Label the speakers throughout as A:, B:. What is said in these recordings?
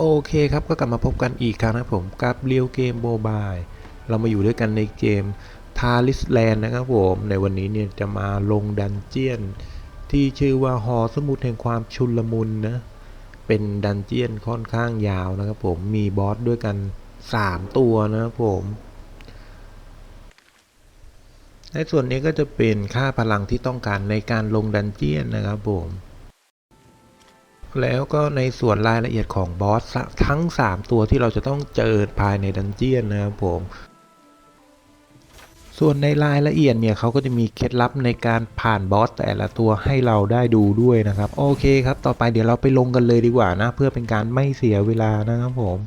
A: โอเคครับก็กลับมาพบกันอีกครั้งนะผมกับเรียวเกมโมบายเรามาอยู่ด้วยกันในเกมทาริสแลนด์นะครับผมในวันนี้เนี่ยจะมาลงดันเจียน ที่ชื่อว่าหอสมุดแห่งความชุลมุนนะเป็นดันเจียนค่อนข้างยาวนะครับผมมีบอสด้วยกัน 3 ตัวนะครับผมในส่วนนี้ก็จะเป็นค่าพลังที่ต้องการในการลงดันเจียนนะครับผม แล้วก็ในส่วนรายละเอียดของบอสทั้ง 3 ตัวที่เราจะต้องเจอภายในดันเจียนนะครับผม ส่วนในรายละเอียดเนี่ยเขาก็จะมีเคล็ดลับในการผ่านบอสแต่ละตัวให้เราได้ดูด้วยนะครับ โอเคครับ ต่อไปเดี๋ยวเราไปลงกันเลยดีกว่านะ เพื่อเป็นการไม่เสียเวลานะครับผม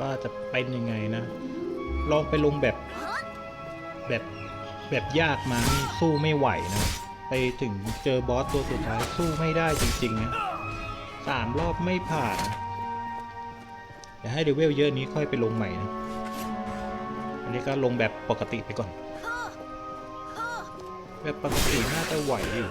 B: ว่าจะเป็นยังไงนะ ลองไปลงแบบแบบแบบยากมาสู้ไม่ไหวนะ ไปถึงเจอบอสตัวสุดท้ายสู้ไม่ได้จริงๆนะสามรอบไม่ผ่านนะเดี๋ยวให้เดเวลเยอะนี้ค่อยไปลงใหม่นะ อันนี้ก็ลงแบบปกติไปก่อน แบบปกติน่าจะไหวอยู่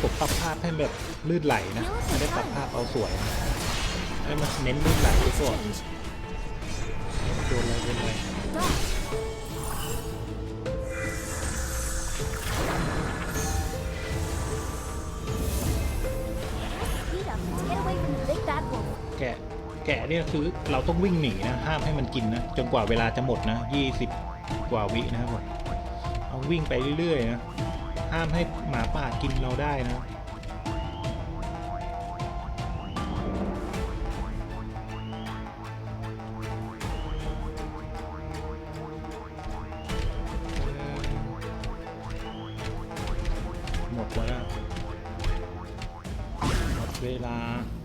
B: ผมปรับภาพให้แบบลื่นไหลนะ ไม่ได้ปรับภาพเอาสวยนะให้มันเน้นลื่นไหลไปก่อนโดนอะไรเป็นอะไรแกะแกะเนี่ยคือเราต้องวิ่งหนีนะ ห้ามให้มันกินนะ จนกว่าเวลาจะหมดนะ 20 กว่าวินะครับผมเอาวิ่งไปเรื่อยๆนะ ห้ามให้หมาป่ากินเราได้นะหมดแล้วหมดเวลาเรา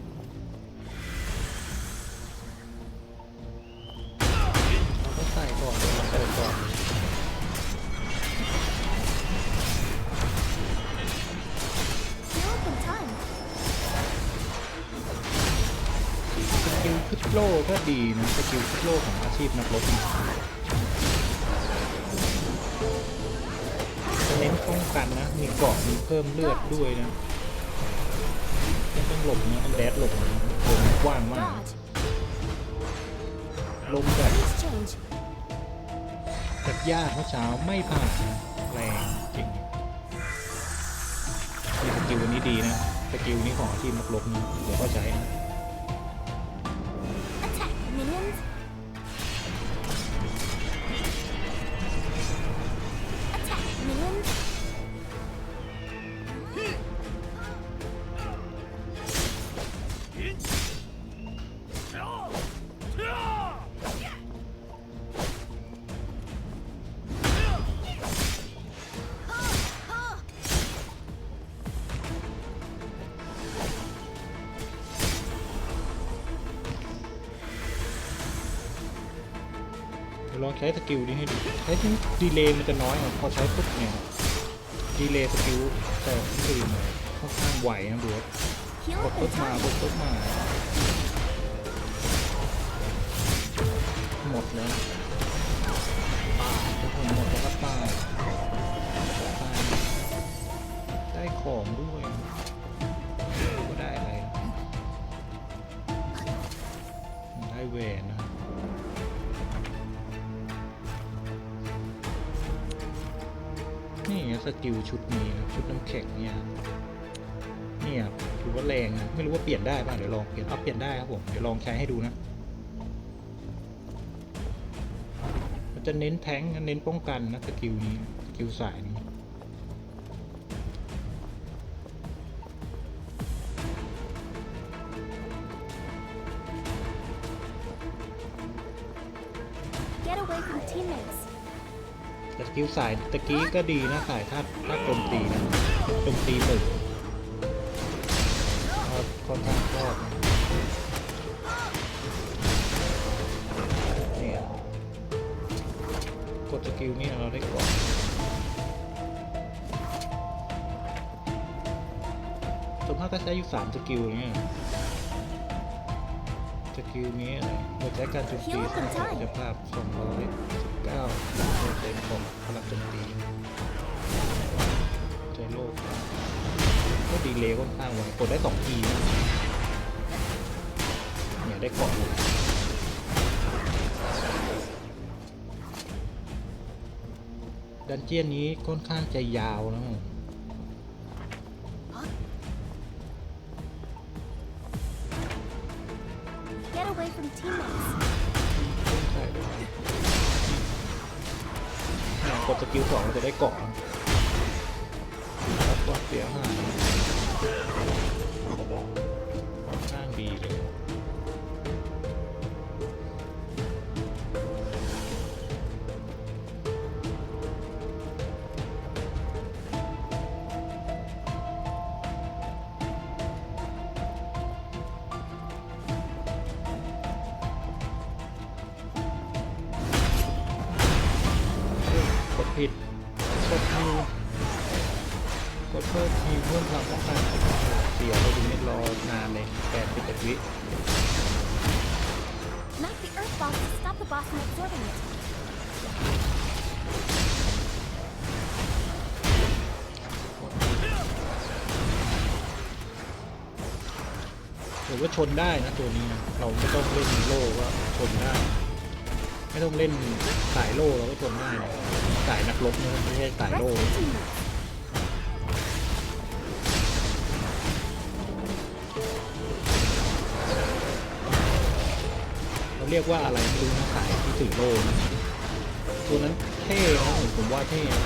B: โลก็ดีนะสกิลพิชโลของอาชีพนักรบเน้นป้องกันนะ มีเกาะมีเพิ่มเลือดด้วยนะไม่ต้องหลบนะต้องแดดหลบนะวงกว้างมากลงแบบแบบยากเมื่อเช้าไม่ผ่านนะแรงจริงสกิลอันนี้ดีนะสกิลนี้ของอาชีพนักรบนะเดี๋ยวก็ใช้นะ ใช้สกิลนี้ให้ดูใช้ที่ดีเลย์มันจะน้อยอะพอใช้ปุ๊บเนี่ยดีเลย์สกิลแต่อื่นเนี่ยค่อนข้างไหวนะดูว่า
C: Heal
B: กด
C: up
B: ปุ๊
C: in
B: บมาปุ๊บปุ๊บมา หมดแล้วปาดเนี่ยหมดแล้วก็ตายตายได้ของด้วยก็ได้อะไรได้แหวนนะ สกิลชุดนี้นะชุดน้ำแข็งเนี่ยเนี่ยถือว่าแรงนะไม่รู้ว่าเปลี่ยนได้ป่ะเดี๋ยวลองเปลี่ยนเอาเปลี่ยนได้ครับผมเดี๋ยวลองใช้ให้ดูนะมันจะเน้นแทงเน้นป้องกันนะสกิลนี้สกิลสายนี้ แต่สกิลสายตะกี้ก็ดีนะสายถ้าถ้าโจมตีนะโจมตีหนึ่งก็ค่อนข้างชอบนะเนี่ยกดสกิลนี่เราได้ก่อนส่วนมากก็ใช้อยู่สามสกิลเนี่ย สกิลนี้อะไรเราใช้การโจมตีสร้างศักยภาพ219เปอร์เซ็นต์ของพลังโจมตีใจโลกก็ดีเลย์ค่อนข้างไวกดได้สองทีนะเนี่ยได้เกาะอยู่ดันเจียนนี้ค่อนข้างจะยาวนะ กดสกิลสองเราจะได้เกาะรับวก็เสียหายนข้างดีเลย กดผิด กดฮิวกดเพิ่มฮิวเพิ่มความป้องกันเสียเราดูไม่รอนานเลยแปดสิบเอ็ดวิ
C: Knock the earth bomb to stop the boss from absorbing it.
B: หรือว่าชนได้นะตัวนี้นะเราไม่ต้องเล่นโล่ก็ชนได้ ไม่ต้องเล่นสายโล่เราก็ชนได้สายนักรบนะไม่ใช่สายโล่เราเรียกว่าอะไรไม่รู้นะสายที่ถือโล่นะตัวนั้นเท่นะผมผมว่าเท่นะ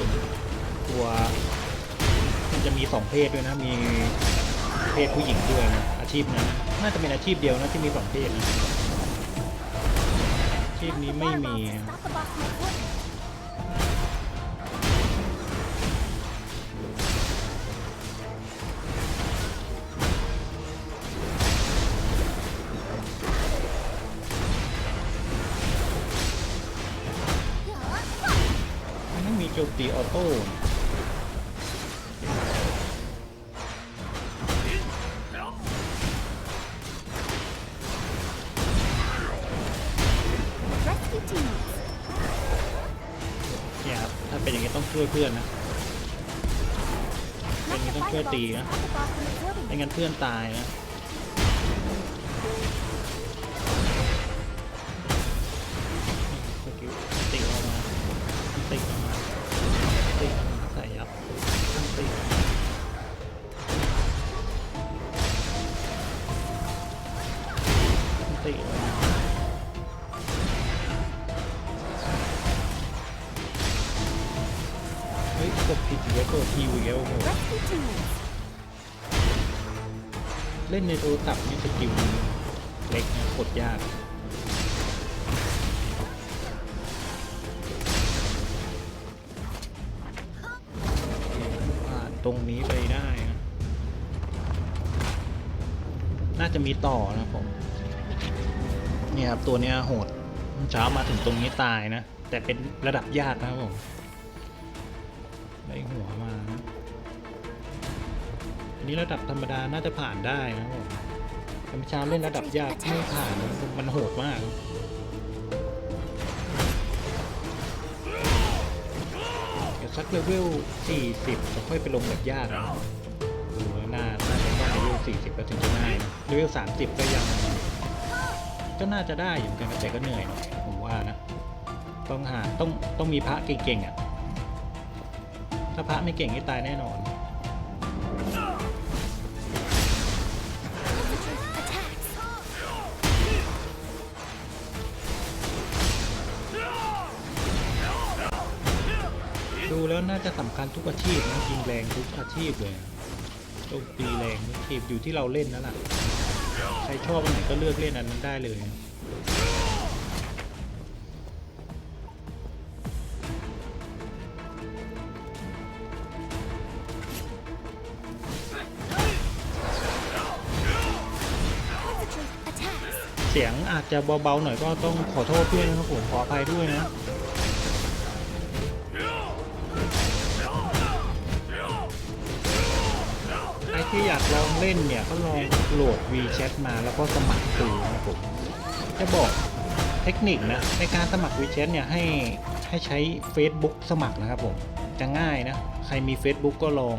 B: ตัวมันจะมีสองเพศด้วยนะ มีเพศผู้หญิงด้วยนะอาชีพนั้นน่าจะเป็นอาชีพเดียวนะที่มีสองเพศนะ ชีพ
C: Knock
B: นี้
C: the
B: ไม่
C: water
B: มี
C: bomb to
B: นะ
C: stop the boss from absorbing it.
B: มันไม่มีโจมตีออโต้ เนี่ยครับ ถ้าเป็นอย่างนี้ต้องช่วยเพื่อนนะ
C: เป็
B: นอย่างนี้ต้องช่วยตีนะไม่งั้นเพื่อนตายนะ กดผิดอีกแล้วกดฮิวอีกแล้วโอ้โหเล่นในโทรศัพท์นี่สกิลนี้เล็กนะกดยากตรงนี้ไปได้นะ น่าจะมีต่อนะผม เนี่ยครับตัวเนี้ยโหด เช้ามาถึงตรงนี้ตายนะ แต่เป็นระดับยากนะครับผม ได้หัวมาอันนี้ระดับธรรมดาน่าจะผ่านได้นะครับผมแต่เมื่อเช้าเล่นระดับยากไม่ผ่านมันโหดมากตสักเลเวล40จะค่อยไปลงแบบยากนะดูแล้วน่าน่าจะต้เลเวล40ก็ถึงจะง่ายเลเวล30 ก็ยัง ก็น่าจะได้อยู่กันแต่ก็เหนื่อยหน่อยผมว่านะ ต้องหาต้องต้องมีพระเก่งๆอะ ถ้าพระไม่เก่งนี่ตายแน่นอน ดูแล้วน่าจะสำคัญทุกอาชีพนะยิงแรงทุกอาชีพเลยโจมตีแรงทุกอาชีพอยู่ที่เราเล่นนั่นแหละใครชอบอันไหนก็เลือกเล่นอันนั้นได้เลย อาจจะเบาๆหน่อยก็ต้องขอโทษด้วยนะครับผมขออภัยด้วยนะใครที่อยากลองเล่นเนี่ยก็ลองโหลด WeChat มาแล้วก็สมัครดูนะครับผมจะบอกเทคนิคนะในการสมัคร WeChat เนี่ยให้ให้ใช้ Facebook สมัครนะครับผมจะง่ายนะ ใครมี Facebook ก็ลอง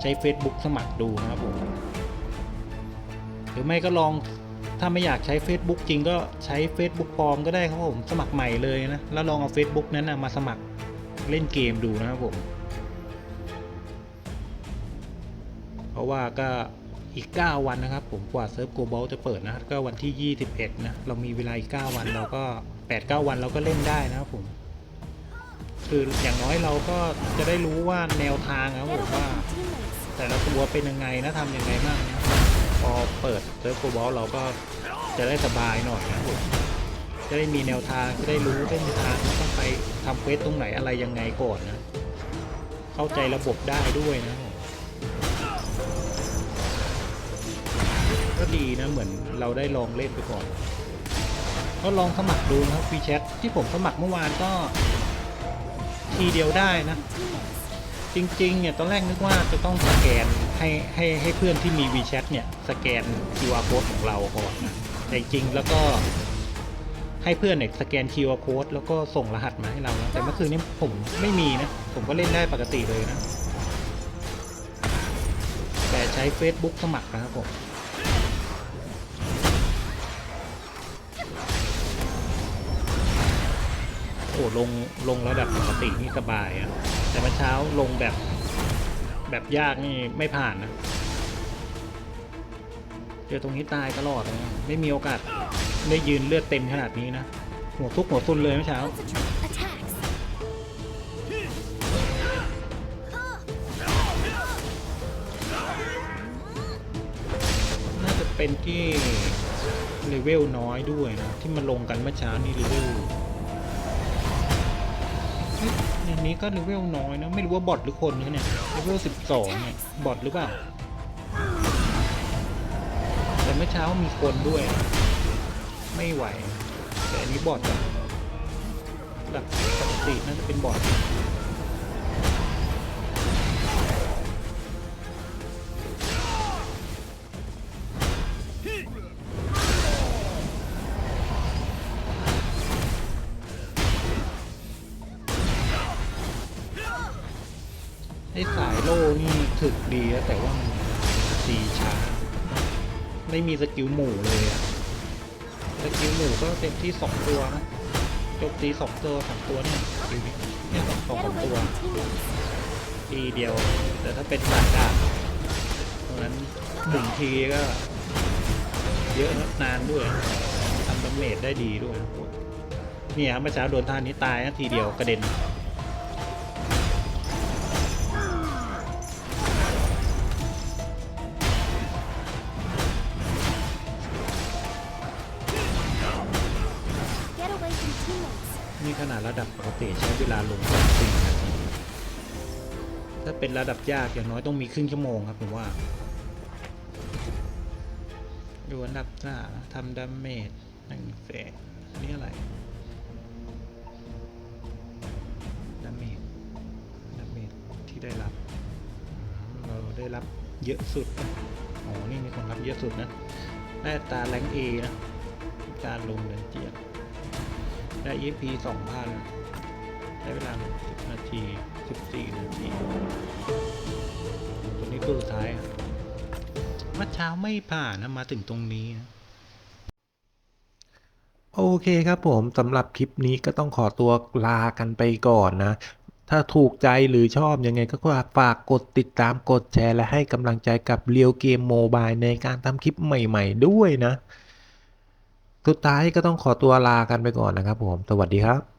B: ใช้ Facebook สมัครดูนะครับผมหรือไม่ก็ลอง ถ้าไม่อยากใช้ Facebook จริงก็ใช้ Facebook ปลอมก็ได้ครับผมสมัครใหม่เลยนะ แล้วลองเอา Facebook นั้นนะมาสมัครเล่นเกมดูนะครับผม เพราะว่าก็อีก 9 วันนะครับ ผมกว่าเซิร์ฟโกลบอลจะเปิดนะก็วันที่ 21 นะ เรามีเวลาอีก 9 วันเราก็ 8-9 วันเราก็เล่นได้นะครับผม คืออย่างน้อยเราก็จะได้รู้ว่าแนวทางนะครับผมว่า แต่ละตัวเป็นยังไงนะทำยังไงบ้างนะ พอเปิดเซิร์ฟโกลบอลเราก็จะได้สบายหน่อยนะผมจะได้มีแนวทางจะได้รู้เส้นทางว่าต้องไปทำเควสตรงไหนอะไรยังไงก่อนนะ เข้าใจระบบได้ด้วยนะก็ดีนะเหมือนเราได้ลองเล่นไปก่อน ก็ลองสมัครดูนะครับวีแชทที่ผมสมัครเมื่อวานก็ทีเดียวได้นะ จริงๆเนี่ยตอนแรกนึกว่าจะต้องสแกนให้ให้ให้เพื่อนที่มี WeChat เนี่ยสแกน QR code ของเราก่อนนะแต่จริงแล้วก็ให้เพื่อนเนี่ยสแกน QR code แล้วก็ส่งรหัสมาให้เรานะแต่เมื่อคืนนี้ผมไม่มีนะ ผมก็เล่นได้ปกติเลยนะ แต่ใช้ Facebook สมัครนะครับผม อ้ลงลงระดับปกตินี่สบายอะแต่เมื่อเช้าลงแบบแบบยากนี่ไม่ผ่านนะเจอตรงนี้ตายตลอดเลยนะไม่มีโอกาสได้ยืนเลือดเต็มขนาดนี้นะ หัวทุกหัวซุนเลยเมื่อเช้าน่าจะเป็นที่เลเวลน้อยด้วยนะ ที่มันลงกันเมื่อเช้านี่เลเวล ในนี้ก็เลเวลน้อยนะ ไม่รู้ว่าบอทหรือคนนะเนี่ยเลเวลสิบสองเนี่ยบอทหรือเปล่า แต่เมื่อเช้ามีคนด้วย ไม่ไหว แต่อันนี้บอทอะระดักปกติน่าจะเป็นบอท โล่นี่ถึกดีแต่ว่ามันตีช้า ไม่มีสกิลหมู่เลยอะสกิลหมู่ก็เต็มที่สองตัวนะจมตีสองตัวสองตัวเนี่ยสกิลนี้เนี่ยสองสองตัวทีเดียว แต่ถ้าเป็นสายดาบตรงนั้นหนึ่งทีก็เยอะนานด้วยทำดาเมจได้ดีด้วยเนี่ยครับเมื่อเช้าโดนท่านี้ตายนะทีเดียวกระเด็น ถ้าเป็นระดับยากอย่างน้อยต้องมีครึ่งชั่วโมงครับผมว่า ดูอันดับหน้าทำดาเมจหนึ่งแสนนี่อะไรดาเมจดาเมจที่ได้รับ เราได้รับเยอะสุดอ๋อนี่มีคนรับเยอะสุดนะได้ตาแรงเอนะการลงเดินเจียนได้ EP สองพันใช้เวลาสิบนาทีสิบสี่ ตัวสุดท้ายอะเมื่อเช้าไม่ผ่านนะมาถึงตรงนี้นะ
A: โอเคครับผมสำหรับคลิปนี้ก็ต้องขอตัวลากันไปก่อนนะ ถ้าถูกใจหรือชอบยังไงก็ฝากกดติดตามกดแชร์และให้กำลังใจกับเรียวเกมโมบายในการทำคลิปใหม่ๆด้วยนะ สุดท้ายก็ต้องขอตัวลากันไปก่อนนะครับผม สวัสดีครับ